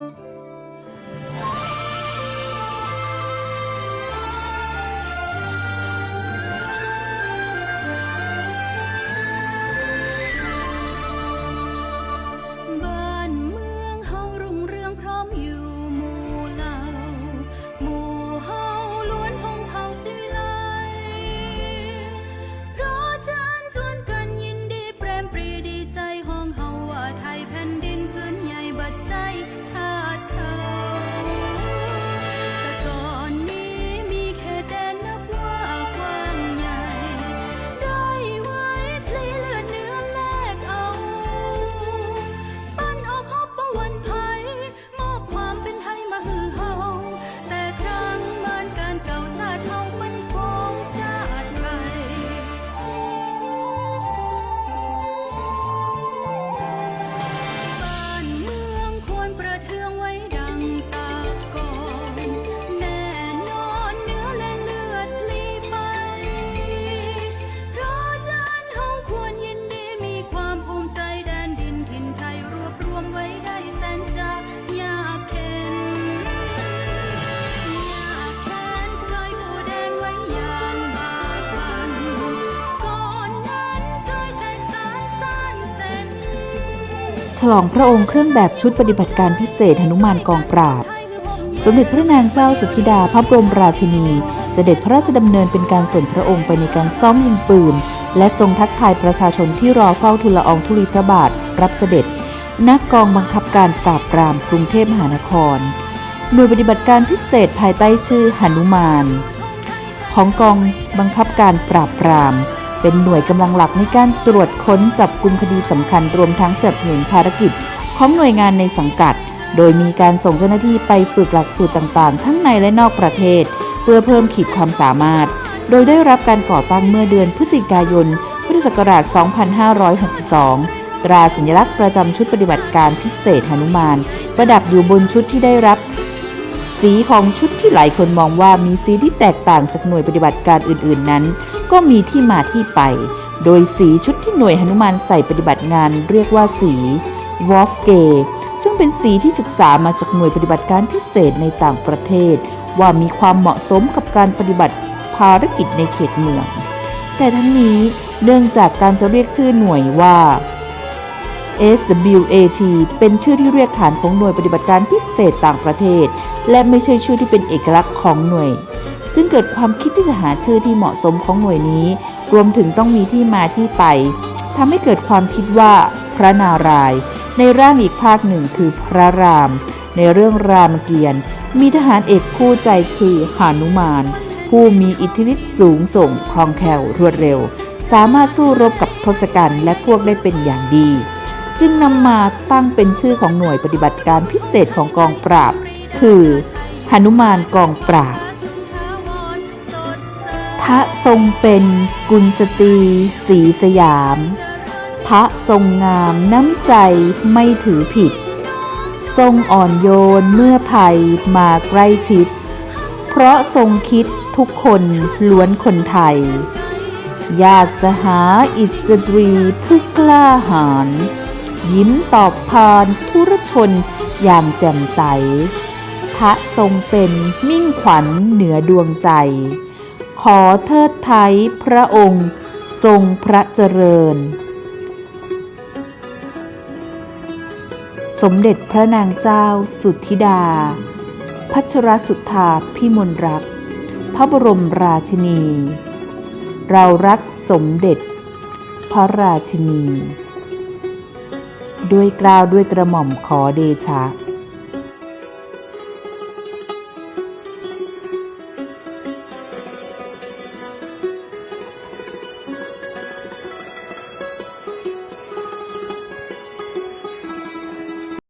บ้ ฉลองพระองค์เครื่องแบบชุดปฏิบัติการพิเศษหนุมานกองปราบ สมเด็จพระนางเจ้าสุธิดาพระบรมราชินี เสด็จพระราชดำเนินเป็นการส่วนพระองค์ไปในการซ้อมยิงปืน และทรงทักทายประชาชนที่รอเฝ้าทูลอองธุลีพระบาท รับเสด็จณกองบังคับการปราบปรามกรุงเทพมหานคร หน่วยปฏิบัติการพิเศษภายใต้ชื่อหนุมาน ของกองบังคับการปราบปราม เป็นหน่วยกำลังหลักในการตรวจค้นจับกลุ่มคดีสำคัญรวมทั้งสนับสนุนภารกิจ ของหน่วยงานในสังกัด โดยมีการส่งเจ้าหน้าที่ไปฝึกหลักสูตรต่างๆ ทั้งในและนอกประเทศ เพื่อเพิ่มขีดความสามารถ โดยได้รับการก่อตั้งเมื่อเดือนพฤศจิกายน พุทธศักราช 2562 ตราสัญลักษณ์ประจำชุดปฏิบัติการพิเศษหนุมาน ประดับอยู่บนชุดที่ได้รับสีของชุดที่หลายคนมองว่ามีสีที่แตกต่างจากหน่วยปฏิบัติการอื่นๆนั้น ก็มีที่มาที่ไป โดยสีชุดที่หน่วยหนุมานใส่ปฏิบัติงานเรียกว่าสีวอฟเกซึ่งเป็นสีที่ศึกษามาจากหน่วยปฏิบัติการพิเศษในต่างประเทศ ว่ามีความเหมาะสมกับการปฏิบัติภารกิจในเขตเมือง แต่ทั้งนี้เนื่องจากการจะเรียกชื่อหน่วยว่า SWAT เป็นชื่อที่เรียกฐานของหน่วยปฏิบัติการพิเศษต่างประเทศ และไม่ใช่ชื่อที่เป็นเอกลักษณ์ของหน่วย จึงเกิดความคิดที่จะหาชื่อที่เหมาะสมของหน่วยนี้ รวมถึงต้องมีที่มาที่ไปทำให้เกิดความคิดว่าพระนารายณ์ในร่างอีกภาคหนึ่งคือพระราม ในเรื่องรามเกียรติ์มีทหารเอกคู่ใจคือหานุมาน ผู้มีอิทธิฤทธิ์สูงส่งคล่องแคล่วรวดเร็ว สามารถสู้รบกับทศกัณฐ์และพวกได้เป็นอย่างดี จึงนำมาตั้งเป็นชื่อของหน่วยปฏิบัติการพิเศษของกองปราบ คือหนุมานกองปราบ พระทรงเป็นกุลสตรีสีสยาม พระทรงงามน้ำใจไม่ถือผิด ทรงอ่อนโยนเมื่อภัยมาใกล้ชิด เพราะทรงคิดทุกคนล้วนคนไทย อยากจะหาอิสตรีผู้กล้าหาญยิ้มตอบพานทุรชนอย่างแจ่มใส พระทรงเป็นมิ่งขวัญเหนือดวงใจ ขอเทิดไทยพระองค์ทรงพระเจริญ สมเด็จพระนางเจ้าสุทธิดา พัชรสุทธาพิมลรัก พระบรมราชินี เรารักสมเด็จ พระราชินี ด้วยกล่าวด้วยกระหม่อมขอเดชะ